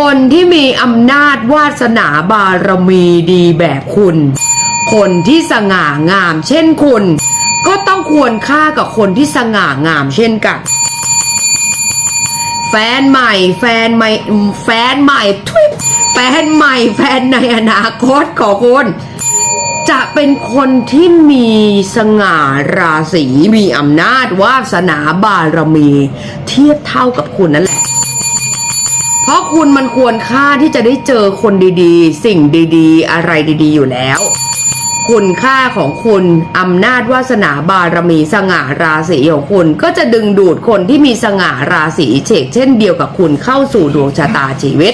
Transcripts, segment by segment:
คนที่มีอำนาจวาสนาบารมีดีแบบคุณ คนที่สง่างามเช่นคุณ ก็ต้องควรค่ากับคนที่สง่างามเช่นกัน แฟนใหม่แฟนใหม่แฟนใหม่ทุยแฟนใหม่แฟนในอนาคตของคุณจะเป็นคนที่มีสง่าราศีมีอำนาจวาสนาบารมี เทียบเท่ากับคุณนั่นแหละ เพราะคุณมันควรค่าที่จะได้เจอคนดีๆ สิ่งดีๆ อะไรดีๆ อยู่แล้ว คุณค่าของคุณอำนาจวาสนาบารมีสง่าราศีของคุณก็จะดึงดูดคนที่มีสง่าราศีเฉกเช่นเดียวกับคุณเข้าสู่ดวงชะตาชีวิต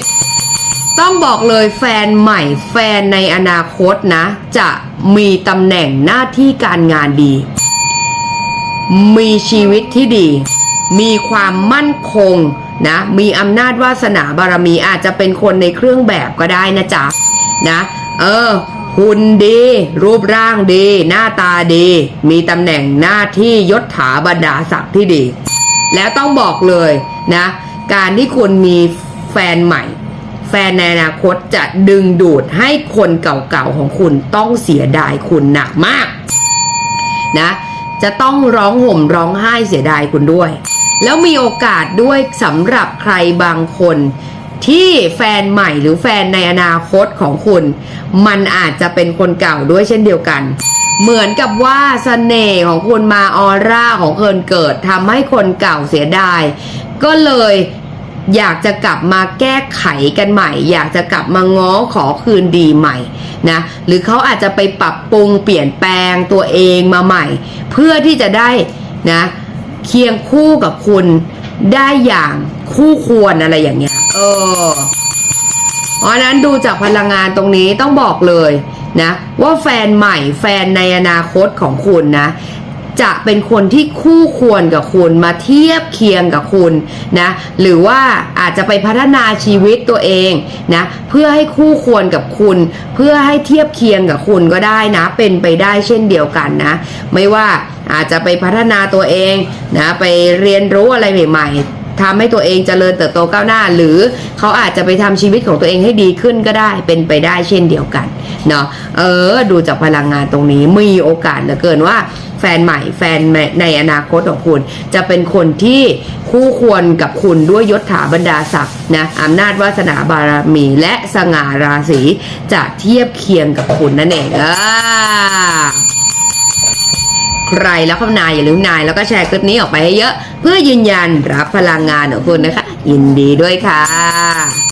ต้องบอกเลยแฟนใหม่แฟนในอนาคตนะ จะมีตำแหน่งหน้าที่การงานดี มีชีวิตที่ดี มีความมั่นคงนะมีอำนาจวาสนาบารมีอาจจะเป็นคนในเครื่องแบบก็ได้นะจ๊ะนะเออหุ่นดี รูปร่างดี หน้าตาดี มีตำแหน่งหน้าที่ยศถาบรรดาศักดิ์ที่ดี แล้วต้องบอกเลยนะ การที่คุณมีแฟนใหม่ แฟนในอนาคตจะดึงดูดให้คนเก่าๆของคุณต้องเสียดายคุณหนักมากนะ จะต้องร้องห่มร้องไห้เสียดายคุณด้วย แล้วมีโอกาสด้วยสำหรับใครบางคน ที่แฟนใหม่หรือแฟนในอนาคตของคุณ มันอาจจะเป็นคนเก่าด้วยเช่นเดียวกัน เหมือนกับว่าสเสน่ห์ของคุณมาออร่าของเคินเกิดทำให้คนเก่าเสียดาย ก็เลยอยากจะกลับมาแก้ไขกันใหม่ อยากจะกลับมาง้อขอคืนดีใหม่ นะหรือเขาอาจจะไปปรับปรุงเปลี่ยนแปลงตัวเองมาใหม่ เพื่อที่จะได้นะเคียงคู่กับคุณได้อย่างคู่ควรอะไรอย่างเงี้ยเออเพราะฉะนั้นดูจากพลังงานตรงนี้ต้องบอกเลยนะว่าแฟนใหม่แฟนในอนาคตของคุณนะ จะเป็นคนที่คู่ควรกับคุณมาเทียบเคียงกับคุณนะหรือว่าอาจจะไปพัฒนาชีวิตตัวเองนะเพื่อให้คู่ควรกับคุณ เพื่อให้เทียบเคียงกับคุณก็ได้นะ เป็นไปได้เช่นเดียวกันนะ ไม่ว่าอาจจะไปพัฒนาตัวเองนะไปเรียนรู้อะไรใหม่ๆ ทำให้ตัวเองเจริญเติบโตก้าวหน้า หรือเขาอาจจะไปทำชีวิตของตัวเองให้ดีขึ้นก็ได้เป็นไปได้เช่นเดียวกันเนาะเออ ดูจากพลังงานตรงนี้มีโอกาสเหลือเกินว่าแฟนใหม่แฟนในอนาคตของคุณ จะเป็นคนที่คู่ควรกับคุณด้วยยศถาบรรดาศักดิ์นะอำนาจวาสนาบารมี และสง่าราศีจะเทียบเคียงกับคุณนั่นเองอ่า ใครแล้วคำนายอย่าลืมนายแล้วก็แชร์คลิปนี้ออกไปให้เยอะ เพื่อยืนยันรับพลังงานของคุณนะคะ ยินดีด้วยค่ะ